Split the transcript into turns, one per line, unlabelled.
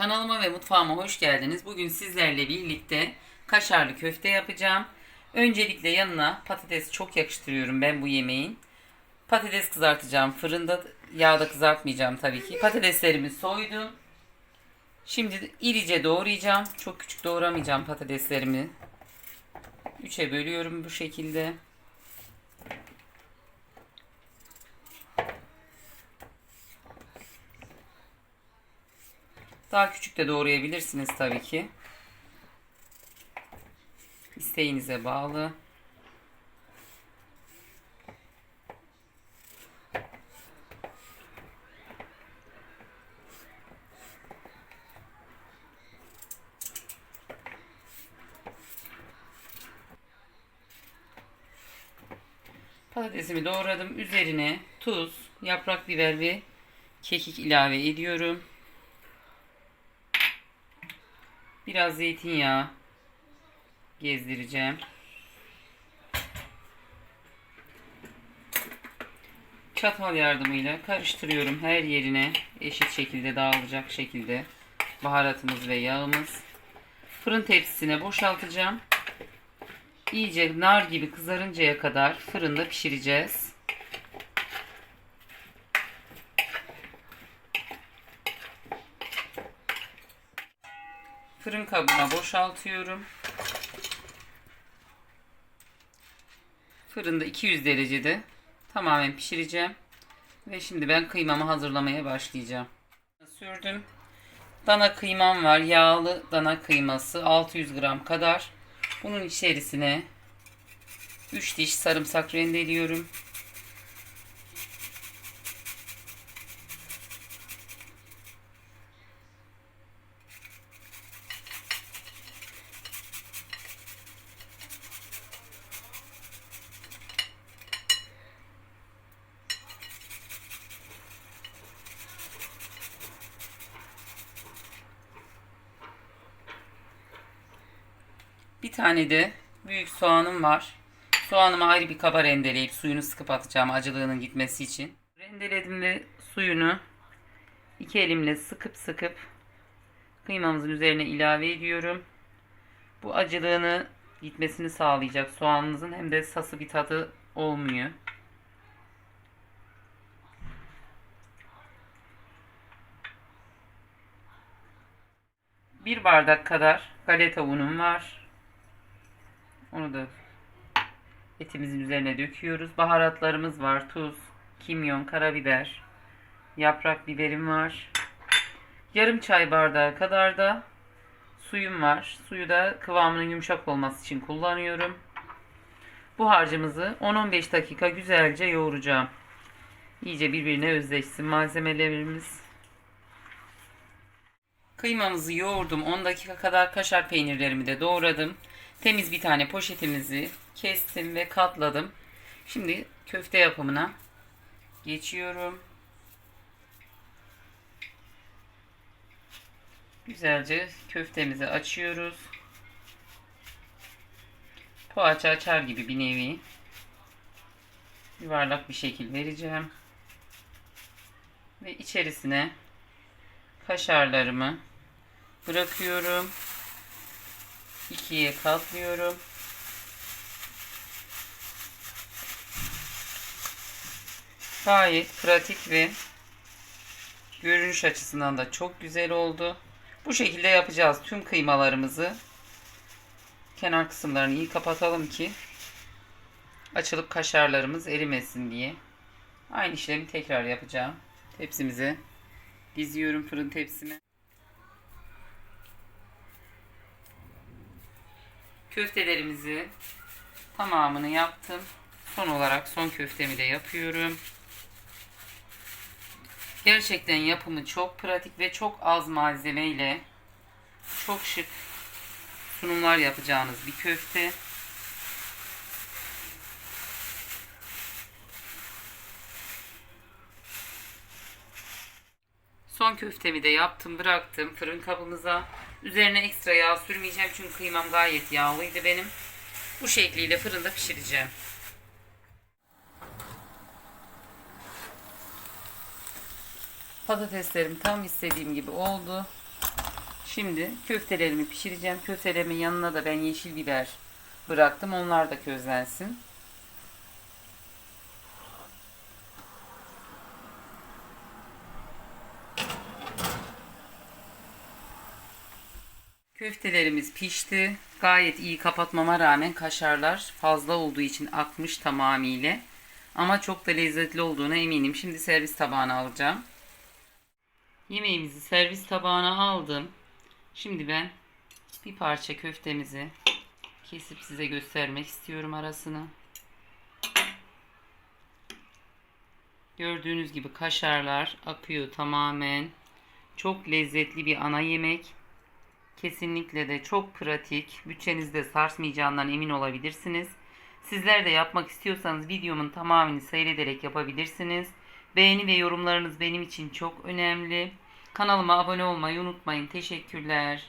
Kanalıma ve mutfağıma hoş geldiniz. Bugün sizlerle birlikte kaşarlı köfte yapacağım. Öncelikle yanına patates çok yakıştırıyorum ben bu yemeğin. Patates kızartacağım. Fırında yağda kızartmayacağım tabii ki. Patateslerimi soydum. Şimdi irice doğrayacağım. Çok küçük doğramayacağım patateslerimi. Üçe bölüyorum bu şekilde. Daha küçük de doğrayabilirsiniz tabii ki. İsteğinize bağlı. Patatesimi doğradım. Üzerine tuz, yaprak biber ve kekik ilave ediyorum. Biraz zeytinyağı gezdireceğim. Çatal yardımıyla karıştırıyorum her yerine eşit şekilde dağılacak şekilde baharatımız ve yağımız. Fırın tepsisine boşaltacağım. İyice nar gibi kızarıncaya kadar fırında pişireceğiz. Fırın kabına boşaltıyorum. Fırında 200 derecede tamamen pişireceğim. Ve şimdi ben kıymamı hazırlamaya başlayacağım. Sürdüm. Dana kıymam var. Yağlı dana kıyması 600 gram kadar. Bunun içerisine 3 diş sarımsak rendeliyorum. Bir tane de büyük soğanım var. Soğanımı ayrı bir kaba rendeleyip suyunu sıkıp atacağım acılığının gitmesi için. Rendeledim ve suyunu iki elimle sıkıp sıkıp kıymamızın üzerine ilave ediyorum. Bu acılığını gitmesini sağlayacak soğanımızın hem de sası bir tadı olmuyor. Bir bardak kadar galeta unum var. Onu da etimizin üzerine döküyoruz. Baharatlarımız var. Tuz, kimyon, karabiber, yaprak biberim var. Yarım çay bardağı kadar da suyum var. Suyu da kıvamının yumuşak olması için kullanıyorum. Bu harcımızı 10-15 dakika güzelce yoğuracağım. İyice birbirine özleşsin malzemelerimiz. Kıymamızı yoğurdum. 10 dakika kadar kaşar peynirlerimi de doğradım. Temiz bir tane poşetimizi kestim ve katladım. Şimdi köfte yapımına geçiyorum. Güzelce köftemizi açıyoruz. Poğaça açar gibi bir nevi yuvarlak bir şekil vereceğim. Ve içerisine kaşarlarımı bırakıyorum. İkiye katlıyorum. Gayet pratik ve görünüş açısından da çok güzel oldu. Bu şekilde yapacağız tüm kıymalarımızı. Kenar kısımlarını iyi kapatalım ki açılıp kaşarlarımız erimesin diye. Aynı işlemi tekrar yapacağım. Tepsimize diziyorum fırın tepsime. Köftelerimizi tamamını yaptım. Son olarak son köftemi de yapıyorum. Gerçekten yapımı çok pratik ve çok az malzemeyle çok şık sunumlar yapacağınız bir köfte. Son köftemi de yaptım bıraktım fırın kabımıza. Üzerine ekstra yağ sürmeyeceğim çünkü kıymam gayet yağlıydı benim. Bu şekliyle fırında pişireceğim. Patateslerim tam istediğim gibi oldu. Şimdi köftelerimi pişireceğim. Köftelerimin yanına da ben yeşil biber bıraktım. Onlar da közlensin. Köftelerimiz pişti. Gayet iyi kapatmama rağmen kaşarlar fazla olduğu için akmış tamamıyla. Ama çok da lezzetli olduğuna eminim. Şimdi servis tabağına alacağım. Yemeğimizi servis tabağına aldım. Şimdi ben bir parça köftemizi kesip size göstermek istiyorum arasını. Gördüğünüz gibi kaşarlar akıyor tamamen. Çok lezzetli bir ana yemek. Kesinlikle de çok pratik. Bütçenizde sarsmayacağından emin olabilirsiniz. Sizler de yapmak istiyorsanız videomun tamamını seyrederek yapabilirsiniz. Beğeni ve yorumlarınız benim için çok önemli. Kanalıma abone olmayı unutmayın. Teşekkürler.